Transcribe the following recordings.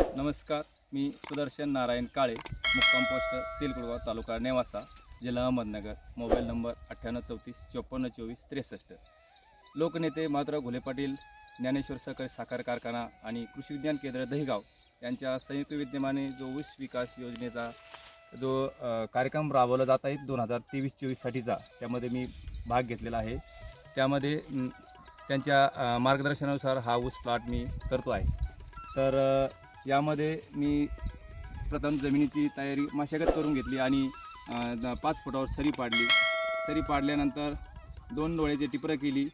नमस्कार मी सुदर्शन नारायण काळे मुक्काम पोस्ट तेलकुडगाव तालुका नेवासा जिल्हा अहमदनगर मोबाईल नंबर अठ्ठ्याण्णव चौतीस चोपन्न चोवीस त्रेसष्ट. लोकनेते मात्र घुले पाटील ज्ञानेश्वर सहकारी साखर कारखाना आणि कृषी विज्ञान केंद्र दहिगाव यांच्या संयुक्त विद्यमाने जो ऊस विकास योजनेचा जो कार्यक्रम राबवला जात आहे दोन हजार तेवीस चोवीससाठीचा त्यामध्ये मी भाग घेतलेला आहे. त्यामध्ये त्यांच्या मार्गदर्शनानुसार हा ऊस प्लॉट मी करतो आहे. तर यामध्ये मी प्रथम जमिनीची तयारी मशागत करून घेतली आणि द- पाच फुटावर सरी पाडली. सरी पाडल्यानंतर दोन डोळ्याचे टिपरं केली.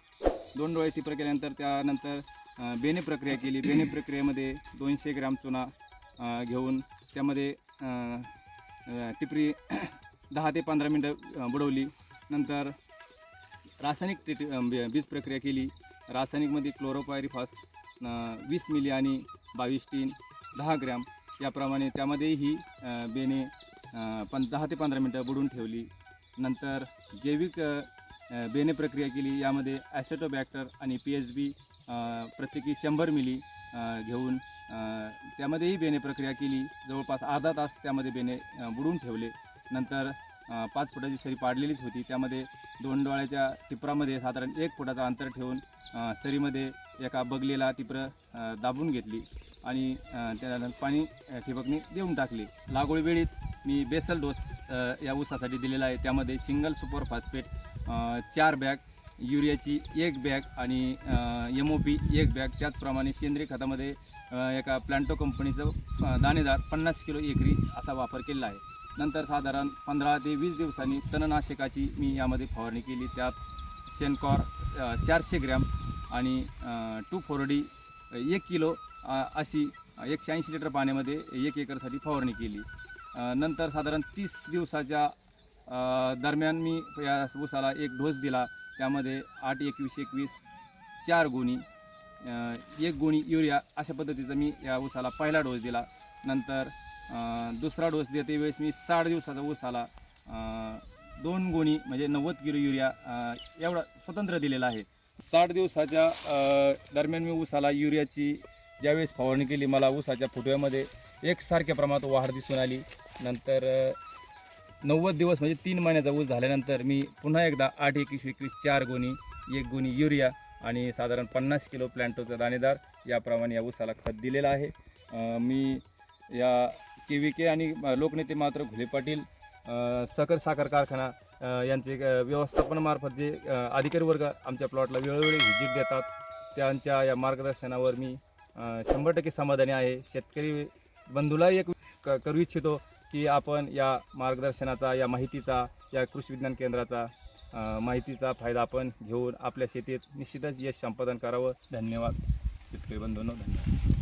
दोन डोळे टिपरं केल्यानंतर त्यानंतर अ, बेने प्रक्रिया केली. बेने प्रक्रियेमध्ये दोनशे ग्रॅम चुना घेऊन त्यामध्ये टिपरी दहा ते पंधरा मिनटं बुडवली. नंतर रासायनिक टिट बीज प्रक्रिया केली. रासायनिकमध्ये क्लोरोपायरिफॉस वीस मिली आणि बावीस तीन दहा ग्रॅम याप्रमाणे त्यामध्येही ही बेने पण दहा ते पंधरा मिनटं बुडून ठेवली. नंतर जैविक बेने प्रक्रिया केली. यामध्ये ॲसेटोबॅक्टर आणि पी एच बी प्रत्येकी शंभर मिली घेऊन त्यामध्येही बेने प्रक्रिया केली. जवळपास अर्धा तास त्यामध्ये बेने बुडून ठेवले. नंतर पाच फुटाची सरी पाडलेलीच होती. त्यामध्ये दोन डोळ्याच्या टिपरामध्ये साधारण एक फुटाचं अंतर ठेवून सरीमध्ये एका बगलेला टिपरं दाबून घेतली आणि त्यानंतर पाणी ठिबकने देऊन टाकली. लागवडीवेळीच मी बेसल डोस या ऊसासाठी दिलेला आहे. त्यामध्ये सिंगल सुपर फॉस्फेट चार बॅग युरियाची एक बॅग आणि एम ओ पी एक बॅग. त्याचप्रमाणे सेंद्रिय खतामध्ये एका प्लांटो कंपनीचं दाणेदार पन्नास किलो एकरी असा वापर केलेला आहे. नंतर साधारण पंधरा ते वीस दिवसांनी तणनाशकाची मी यामध्ये फवारणी केली. त्यात शेनकॉर चारशे ग्रॅम आणि टू फोर्डी एक किलो अशी एकशे ऐंशी लिटर पाण्यामध्ये एक एकरसाठी फवारणी केली. नंतर साधारण तीस दिवसाच्या दरम्यान मी या ऊसाला एक डोस दिला. त्यामध्ये आठ एकवीस एकवीस चार गुणी एक गुणी युरिया अशा पद्धतीचा मी या ऊसाला पहिला डोस दिला. नंतर दुसरा डोस देते वेळेस मी साठ दिवसाचा ऊस आला. दोन गुणी म्हणजे नव्वद किलो युरिया एवढा स्वतंत्र दिलेला आहे. साठ दिवसाच्या दरम्यान मी ऊसाला युरियाची ज्यावेळेस फवारणी केली मला ऊसाच्या फुटव्यामध्ये एकसारख्या प्रमाणात वाढ दिसून आली. नंतर नव्वद दिवस म्हणजे तीन महिन्याचा ऊस झाल्यानंतर मी पुन्हा एकदा आठ एकवीस एकवीस चार गुणी एक गुणी युरिया आणि साधारण पन्नास किलो प्लॅन्टोचा दाणेदार याप्रमाणे या ऊसाला खत दिलेलं आहे. मी या के व्ही के आणि लोकनेते मात्र घुले पाटील साखर साखर कारखाना यांचे व्यवस्थापनामार्फत जे अधिकारी वर्ग आमच्या प्लॉटला वेळोवेळी व्हिजिट देतात त्यांच्या या मार्गदर्शनावर मी शंभर टक्के समाधानी आहे. शेतकरी बंधूला एक क करू इच्छितो की आपण या मार्गदर्शनाचा या माहितीचा या कृषी विज्ञान केंद्राचा माहितीचा फायदा आपण घेऊन आपल्या शेतीत निश्चितच यश संपादन करावं. धन्यवाद. शेतकरी बंधूंनो धन्यवाद.